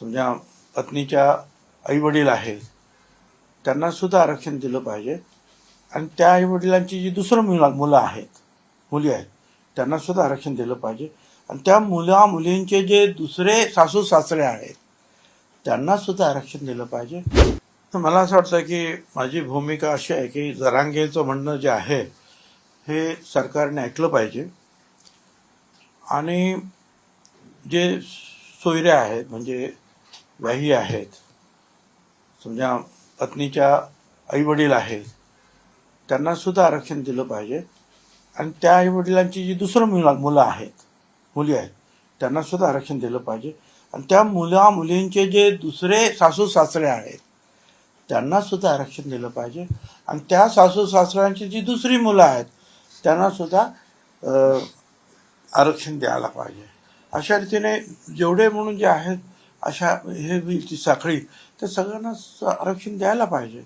समजा पत्नीच्या आईवडील आहेत त्यांना सुद्धा आरक्षण दिलं पाहिजे. आणि त्या आईवडिलांची जी दुसरं मुलं मुलं आहेत मुली आहेत त्यांना सुद्धा आरक्षण दिलं पाहिजे. आणि त्या मुला मुलींचे जे दुसरे सासू सासरे आहेत त्यांना सुद्धा आरक्षण दिलं पाहिजे. तर मला असं वाटतं की माझी भूमिका अशी आहे की जरांगेचं म्हणणं जे आहे हे सरकारने ऐकलं पाहिजे. आणि जे सोयरे आहेत म्हणजे बाई आहेत. समजा पत्नीच्या आईवडील आहेत. त्यांनासुद्धा आरक्षण दिलं पाहिजे. आणि त्या आईवडिलांची जी दुसरं मुला मुलं आहेत मुली आहेत त्यांनासुद्धा आरक्षण दिलं पाहिजे. आणि त्या मुला मुलींचे जे दुसरे सासू सासरे आहेत त्यांनासुद्धा आरक्षण दिलं पाहिजे. आणि त्या सासू सासऱ्यांची जी दुसरी मुलं आहेत त्यांनासुद्धा आरक्षण द्यायला पाहिजे. अशा रीतीने जेवढे म्हणून जे आहेत अशा हे ती साखळी त्या सगळ्यांना आरक्षण द्यायला पाहिजे.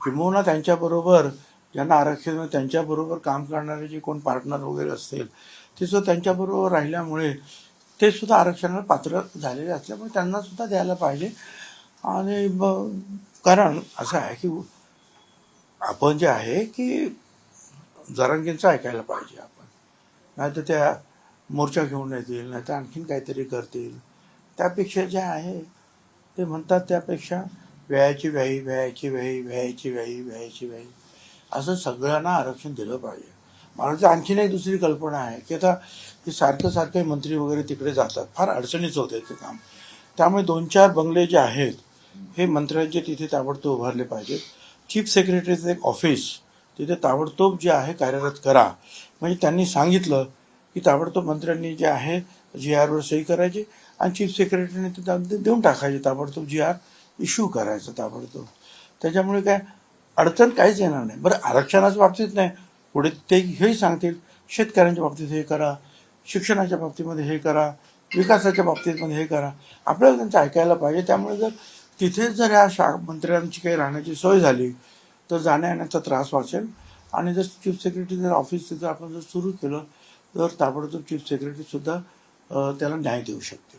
किंबहुना त्यांच्याबरोबर ज्यांना आरक्षण त्यांच्याबरोबर काम करणारे जे कोण पार्टनर वगैरे असतील ते सुद्धा त्यांच्याबरोबर राहिल्यामुळे ते सुद्धा आरक्षणाला पात्र झालेले असल्यामुळे त्यांना सुद्धा द्यायला पाहिजे. आणि कारण असं आहे की आपण जे आहे की जरांगींचं ऐकायला पाहिजे आपण. नाही तर त्या मोर्चा घेऊन येतील नाही तर आणखीन काहीतरी करतील. त्यापेक्षा जे आहे ते म्हणतात त्यापेक्षा व्यायाची व्याही व्यायाची व्याही व्यायाची व्याही व्यायाची व्याही असं सगळ्यांना आरक्षण दिलं पाहिजे. मला तर आणखीन एक दुसरी कल्पना आहे की आता की सारखं सारखे मंत्री वगैरे तिकडे जातात. फार अडचणीचं होतं ते काम. त्यामुळे दोन चार बंगले जे आहेत हे मंत्र्यांचे तिथे ताबडतोब उभारले पाहिजेत. चीफ सेक्रेटरीचं एक ऑफिस तिथे ताबडतोब जे आहे कार्यरत करा. म्हणजे त्यांनी सांगितलं की ताबडतोब मंत्र्यांनी जे आहे जी आरवर सही करायची आणि चीफ सेक्रेटरीने ते देऊन टाकायचे ताबडतोब. जी आर इश्यू करायचं ताबडतोब. त्याच्यामुळे काय अडचण काहीच येणार नाही. बरं आरक्षणाच्या बाबतीत नाही. पुढे ते हेही सांगतील शेतकऱ्यांच्या बाबतीत हे करा शिक्षणाच्या बाबतीमध्ये हे करा विकासाच्या बाबतीमध्ये हे करा. आपल्याला त्यांचं ऐकायला पाहिजे. त्यामुळे जर तिथेच जर या शा मंत्र्यांची काही राहण्याची सोय झाली तर जाण्या येण्याचा त्रास वाचेल. आणि जर चीफ सेक्रेटरी जर ऑफिस तिथं आपण जर सुरू केलं तर ताबडतोब चीफ सेक्रेटरीसुद्धा त्याला न्याय देऊ शकते